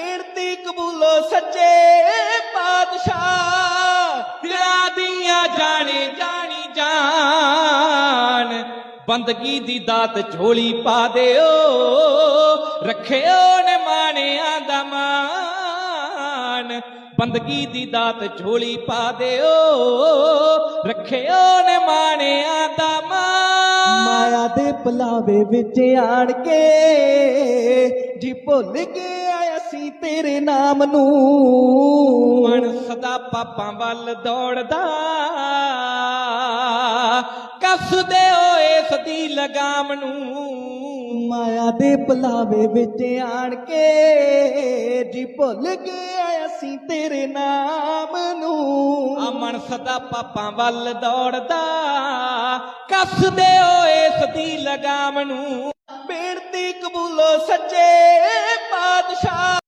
ਬੇਨਤੀ ਕਬੂਲੋ ਸੱਚੇ ਪਾਤਸ਼ਾਹ। ਦਿਲਾਂ ਦੀਆਂ ਜਾਣੇ ਜਾਣੀ ਜਾਨ, ਬੰਦਗੀ ਦੀ ਦਾਤ ਝੋਲੀ ਪਾ ਦਿਓ, ਰੱਖਿਓ ਨੇ ਮਾਣਿਆਂ ਦਾ ਮਾਨ ਬੰਦਗੀ ਦੀ ਦਾਤ ਝੋਲੀ ਪਾ ਦਿਓ, ਰੱਖਿਓ ਨੇ ਮਾਣਿਆਂ ਦਾ ਮਾਨ ਮਾਇਆ ਦੇ ਪਲਾਵੇ ਵਿੱਚ ਆਣ ਕੇ ਜੀ ਭੁੱਲ ਗਏ। ਅਸੀਂ ਤੇਰੇ ਨਾਮ ਨੂੰ ਮਨ ਸਦਾ ਪਾਪਾਂ ਵੱਲ ਦੌੜਦਾ। ਕੱਸਦੇ ਓਏ ਇਸ ਦੀ ਲਗਾਮ ਨੂੰ। ਮਾਇਆ ਦੇ ਪਲਾਵੇ ਵਿੱਚ ਆਣ ਕੇ ਜੀ ਭੁੱਲ ਗਿਆ ਅਸੀਂ ਤੇਰੇ ਨਾਮ ਨੂੰ। ਆ ਮਨ ਸਦਾ ਪਾਪਾਂ ਵੱਲ ਦੌੜਦਾ। ਕੱਸਦੇ ਓਏ ਇਸ ਦੀ ਲਗਾਮ ਨੂੰ।